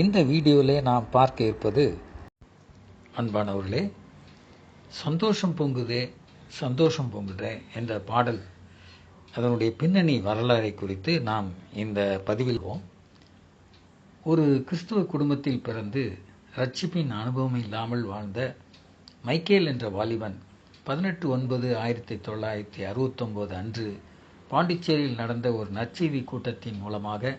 இந்த வீடியோவில் நாம் பார்க்க இருப்பது அன்பானவர்களே சந்தோஷம் பொங்குதே சந்தோஷம் பொங்குதே என்ற பாடல். அதனுடைய பின்னணி வரலாறை குறித்து நாம் இந்த பதிவில் ஒரு கிறிஸ்துவ குடும்பத்தில் பிறந்து ரட்சிப்பின் அனுபவம் இல்லாமல் வாழ்ந்த மைக்கேல் என்ற வாலிபன் பதினெட்டு ஒன்பது ஆயிரத்தி தொள்ளாயிரத்தி அறுபத்தொம்போது அன்று பாண்டிச்சேரியில் நடந்த ஒரு நற்செய்தி கூட்டத்தின் மூலமாக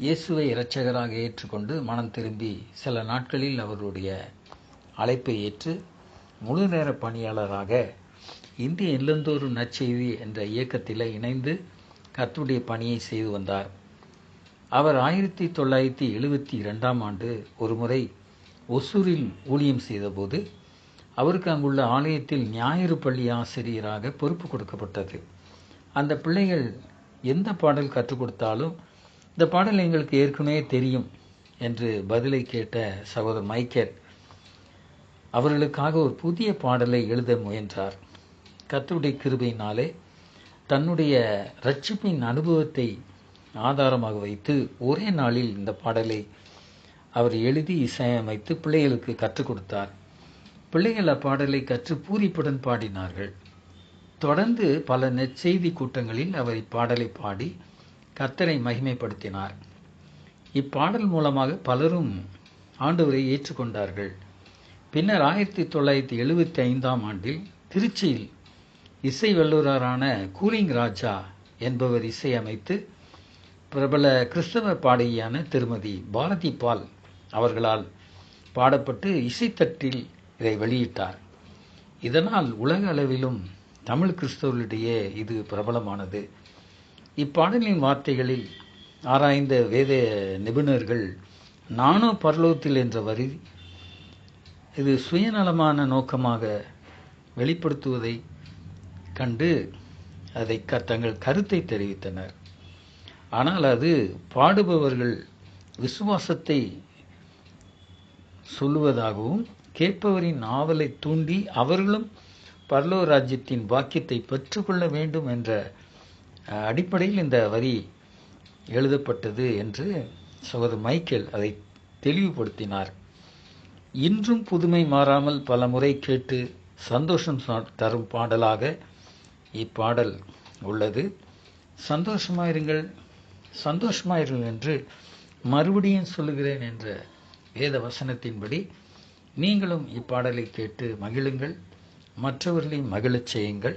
இயேசுவை இரட்சகராக ஏற்றுக்கொண்டு மனம் திரும்பி சில நாட்களில் அவருடைய அழைப்பை ஏற்று முழு நேர பணியாளராக இந்திய இல்லந்தோறும் நற்செய்தி என்ற இயக்கத்தில் இணைந்து கத்துடைய பணியை செய்து வந்தார். அவர் ஆயிரத்தி தொள்ளாயிரத்தி எழுபத்தி இரண்டாம் ஆண்டு ஒருமுறை ஒசூரில் ஊழியம் செய்தபோது அவருக்கு அங்குள்ள ஆலயத்தில் ஞாயிறு பள்ளி ஆசிரியராக பொறுப்பு கொடுக்கப்பட்டது. அந்த பிள்ளைகள் எந்த பாடல் கற்றுக் கொடுத்தாலும் இந்த பாடல் எங்களுக்கு ஏற்கனவே தெரியும் என்று பதிலை கேட்ட சகோதரர் மைக்கேல் அவர்களுக்காக ஒரு புதிய பாடலை எழுத முயன்றார். கத்துடைய கிருபையினாலே தன்னுடைய ரட்சிப்பின் அனுபவத்தை ஆதாரமாக வைத்து ஒரே நாளில் இந்த பாடலை அவர் எழுதி இசையமைத்து பிள்ளைகளுக்கு கற்றுக் கொடுத்தார். பிள்ளைகள் அப்பாடலை கற்று பூரிப்புடன் பாடினார்கள். தொடர்ந்து பல நெற்செய்தி கூட்டங்களில் அவர் இப்பாடலை பாடி கர்த்தரை மகிமைப்படுத்தினார். இப்பாடல் மூலமாக பலரும் ஆண்டவரை ஏற்றுக்கொண்டார்கள். பின்னர் ஆயிரத்தி தொள்ளாயிரத்தி எழுபத்தி ஐந்தாம் ஆண்டில் திருச்சியில் இசை வல்லுநரான கூலிங் ராஜா என்பவர் இசையமைத்து பிரபல கிறிஸ்தவ பாடகியான திருமதி பாரதி பால் அவர்களால் பாடப்பட்டு இசைத்தட்டில் இதை வெளியிட்டார். இதனால் உலக அளவிலும் தமிழ் கிறிஸ்தவர்களிடையே இது பிரபலமானது. இப்பாடலின் வார்த்தைகளில் ஆராய்ந்த வேத நிபுணர்கள் நானோ பரலோகத்தில் என்ற வரி இது சுயநலமான நோக்கமாக வெளிப்படுத்துவதை கண்டு அதை க தங்கள் கருத்தை தெரிவித்தனர். ஆனால் அது பாடுபவர்கள் விசுவாசத்தை சொல்லுவதாகவும் கேட்பவரின் ஆவலை தூண்டி அவர்களும் பரலோ ராஜ்யத்தின் வாக்கியத்தை பெற்றுக்கொள்ள வேண்டும் என்ற அடிப்படையில் இந்த வரி எழுதப்பட்டது என்று சகோதரர் மைக்கேல் அதை தெளிவுபடுத்தினார். இன்றும் புதுமை மாறாமல் பல முறை கேட்டு சந்தோஷம் தரும் பாடலாக இப்பாடல் உள்ளது. சந்தோஷமாயிருங்கள் சந்தோஷமாயிருங்கள் என்று மறுபடியும் சொல்லுகிறேன் என்ற வேத வசனத்தின்படி நீங்களும் இப்பாடலை கேட்டு மகிழுங்கள் மற்றவர்களையும் மகிழச் செய்யுங்கள்.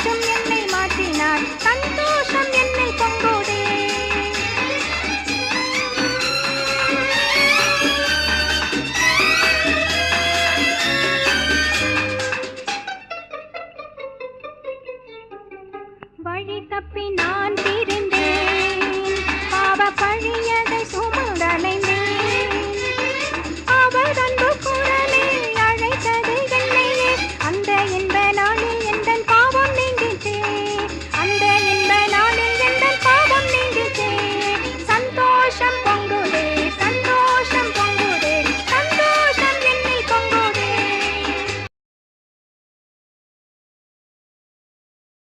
என்னை பொங்குதே